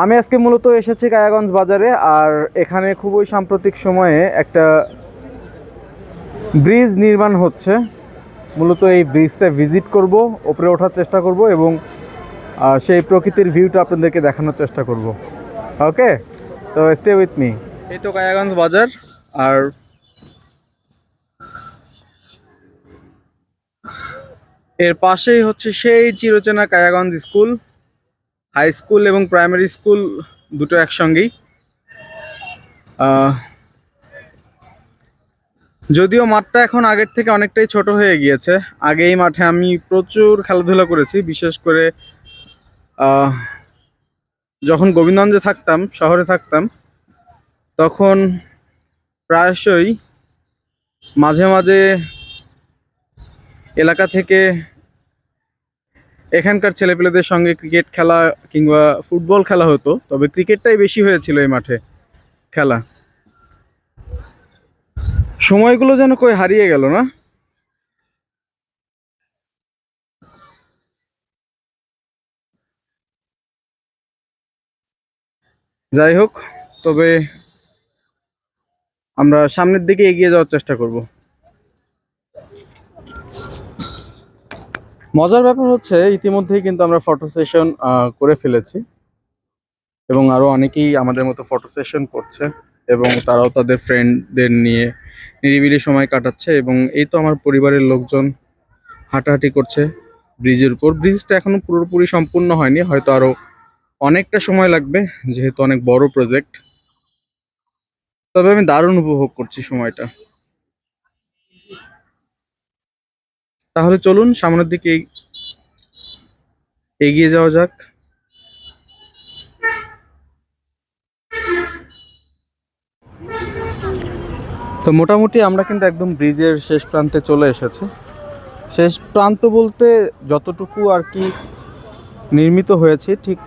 আমি আজকে মূলত এসেছি কায়াগঞ্জ বাজারে, আর এখানে খুবই সাম্প্রতিক সময়ে একটা ব্রিজ নির্মাণ হচ্ছে। মূলত এই ব্রিজটা ভিজিট করব, ওপরে ওঠার চেষ্টা করব এবং সেই প্রকৃতির ভিউটা আপনাদেরকে দেখানোর চেষ্টা করব। ওকে? তো স্টে উইথ মি এই তো কায়াগঞ্জ বাজার, আর এর পাশেই হচ্ছে সেই চিরচেনা কায়াগঞ্জ স্কুল। হাই স্কুল এবং প্রাইমারি স্কুল দুটো একসঙ্গেই। যদিও মাঠটা এখন আগের থেকে অনেকটাই ছোট হয়ে গিয়েছে। আগে এই মাঠে আমি প্রচুর খেলাধুলা করেছি, বিশেষ করে যখন গোবিন্দগঞ্জে থাকতাম, শহরে থাকতাম, তখন প্রায়শই মাঝে মাঝে এলাকা থেকে এখানকার ছেলেপেলেদের সঙ্গে ক্রিকেট খেলা কিংবা ফুটবল খেলা হতো, তবে ক্রিকেটটাই বেশি হয়েছিল এই মাঠে খেলা। সময়গুলো যেন কই হারিয়ে গেল না? যাই হোক, তবে আমরা সামনের দিকে এগিয়ে যাওয়ার চেষ্টা করব। মজার ব্যাপার হচ্ছে, ইতিমধ্যেই কিন্তু আমরা ফটো সেশন করে ফেলেছি। এবং আরও অনেকেই আমাদের মতো ফটো সেশন করছে এবং তারাও তাদের ফ্রেন্ডদের নিয়ে নিরিবিলি সময় কাটাচ্ছে এবং এই তো আমার পরিবারের লোকজন হাঁটাহাঁটি করছে ব্রিজের উপর। ব্রিজটা এখনও পুরোপুরি সম্পূর্ণ হয়নি, হয়তো আরও অনেকটা সময় লাগবে, যেহেতু অনেক বড় প্রজেক্ট তবে আমি দারুণ উপভোগ করছি সময়টা। তাহলে চলুন সামনের দিকে এগিয়ে যাওয়া যাক। তো মোটামুটি আমরা কিন্তু একদম ব্রিজের শেষ প্রান্তে চলে এসেছি। শেষ প্রান্ত বলতে যতটুকু আর কি নির্মিত হয়েছে, ঠিক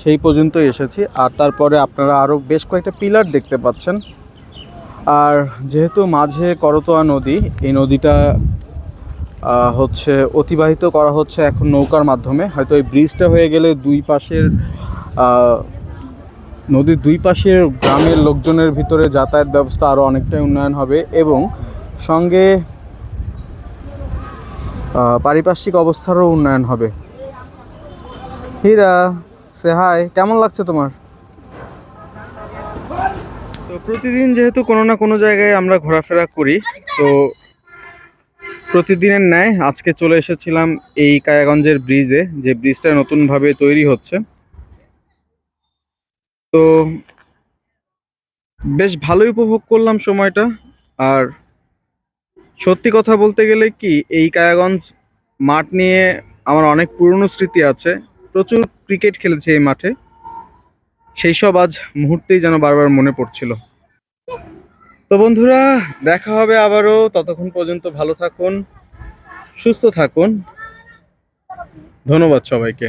সেই পর্যন্তই এসেছি। আর তারপরে আপনারা আরও বেশ কয়েকটা পিলার দেখতে পাচ্ছেন। আর যেহেতু মাঝে করতোয়া নদী, এই নদীটা হচ্ছে অতিবাহিত করা হচ্ছে এখন নৌকার মাধ্যমে। হয়তো এই ব্রিজটা হয়ে গেলে দুই পাশের নদীর দুই পাশের গ্রামের লোকজনের ভিতরে যাতায়াত ব্যবস্থা আরও অনেকটাই উন্নয়ন হবে এবং সঙ্গে পারিপার্শ্বিক অবস্থারও উন্নয়ন হবে। হীরা সে হাই কেমন লাগছে তোমার? তো প্রতিদিন যেহেতু কোনো না কোনো জায়গায় আমরা ঘোরাফেরা করি, তো প্রতিদিনের ন্যায় আজকে চলে এসেছিলাম এই কায়াগঞ্জের ব্রিজে, যে ব্রিজটা নতুনভাবে তৈরি হচ্ছে। তো বেশ ভালোই উপভোগ করলাম সময়টা। আর সত্যি কথা বলতে গেলে কি, এই কায়াগঞ্জ মাঠ নিয়ে আমার অনেক পুরনো স্মৃতি আছে। প্রচুর ক্রিকেট খেলেছি এই মাঠে। সেই সব আজ মুহূর্তেই যেন বারবার মনে পড়ছিল। তো বন্ধুরা দেখা হবে আবারও। ততক্ষণ পর্যন্ত ভালো থাকুন সুস্থ থাকুন। ধন্যবাদ সবাইকে।